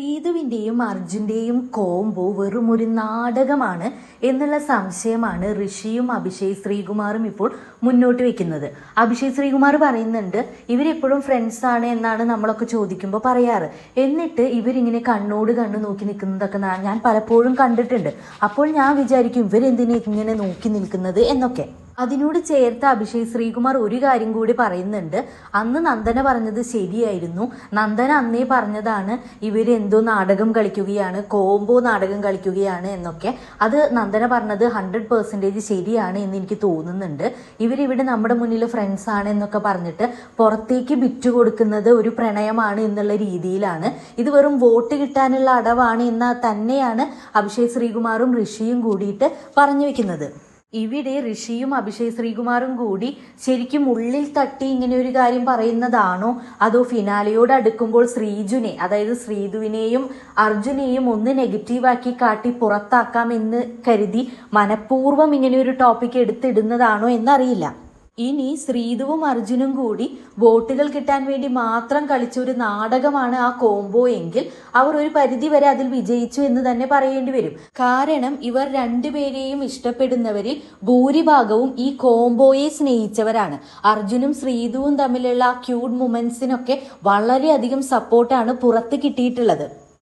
ശ്രീതുവിന്റെയും അർജുന്റെയും combo വെറും ഒരു നാടകമാണ് എന്നുള്ള സംശയമാണ് ഋഷിയും അഭിഷേക് ശ്രീകുമാറും ഇപ്പോൾ മുന്നോട്ട് വെക്കുന്നത്. അഭിഷേക് ശ്രീകുമാർ പറയുന്നുണ്ട് ഇവരെപ്പോഴും ഫ്രണ്ട്സ് ആണ് എന്നാണ് നമ്മളൊക്കെ ചോദിക്കുമ്പോൾ പറയാറ്. എന്നിട്ട് ഇവരിങ്ങനെ കണ്ണോട് കണ്ണ് നോക്കി നിൽക്കുന്നതൊക്കെ ഞാൻ പലപ്പോഴും കണ്ടിട്ടുണ്ട്. അപ്പോൾ ഞാൻ വിചാരിക്കും ഇവരെന്തിനാ ഇങ്ങനെ നോക്കി നിൽക്കുന്നത്? എന്നൊക്കെ. അതിനോട് ചേർത്ത് അഭിഷേക് ശ്രീകുമാർ ഒരു കാര്യം കൂടി പറയുന്നുണ്ട്. അന്ന് നന്ദന പറഞ്ഞത് ശരിയായിരുന്നു. നന്ദന അന്നേ പറഞ്ഞതാണ് ഇവരെന്തോ നാടകം കളിക്കുകയാണ് കോംബോ നാടകം കളിക്കുകയാണ് എന്നൊക്കെ. അത് നന്ദന പറഞ്ഞത് ഹൺഡ്രഡ് പെർസെന്റേജ് ശരിയാണ് എന്ന് എനിക്ക് തോന്നുന്നുണ്ട്. ഇവരിവിടെ നമ്മുടെ മുന്നിൽ ഫ്രണ്ട്സ് ആണ് എന്നൊക്കെ പറഞ്ഞിട്ട് പുറത്തേക്ക് ബിറ്റ് കൊടുക്കുന്നത് ഒരു പ്രണയമാണ് എന്നുള്ള രീതിയിലാണ്. ഇത് വെറും വോട്ട് കിട്ടാനുള്ള അടവാണ് എന്ന തന്നെയാണ് അഭിഷേക് ശ്രീകുമാറും ഋഷിയും കൂടിയിട്ട് പറഞ്ഞു വെക്കുന്നത്. ഇവിടെ ഋഷിയും അഭിഷേക് ശ്രീകുമാറും കൂടി ശരിക്കും ഉള്ളിൽ തട്ടി ഇങ്ങനെ ഒരു കാര്യം പറയുന്നതാണോ? അതോ ഫിനാലയോട് അടുക്കുമ്പോൾ ശ്രീജുനെ അതായത് ശ്രീധുവിനെയും അർജുനെയും ഒന്ന് നെഗറ്റീവാക്കി കാട്ടി പുറത്താക്കാമെന്ന് കരുതി മനഃപൂർവം ഇങ്ങനെ ഒരു ടോപ്പിക് എടുത്തിടുന്നതാണോ എന്നറിയില്ല. ഇനി ശ്രീധുവും അർജുനും കൂടി വോട്ടുകൾ കിട്ടാൻ വേണ്ടി മാത്രം കളിച്ച ഒരു നാടകമാണ് ആ കോംബോ എങ്കിൽ അവർ ഒരു പരിധി വരെ അതിൽ വിജയിച്ചു എന്ന് തന്നെ പറയേണ്ടി വരും. കാരണം ഇവർ രണ്ടുപേരെയും ഇഷ്ടപ്പെടുന്നവരിൽ ഭൂരിഭാഗവും ഈ കോംബോയെ സ്നേഹിച്ചവരാണ്. അർജുനും ശ്രീധുവും തമ്മിലുള്ള ക്യൂട്ട് മൊമെന്റ്സിനൊക്കെ വളരെയധികം സപ്പോർട്ടാണ് പുറത്ത് കിട്ടിയിട്ടുള്ളത്.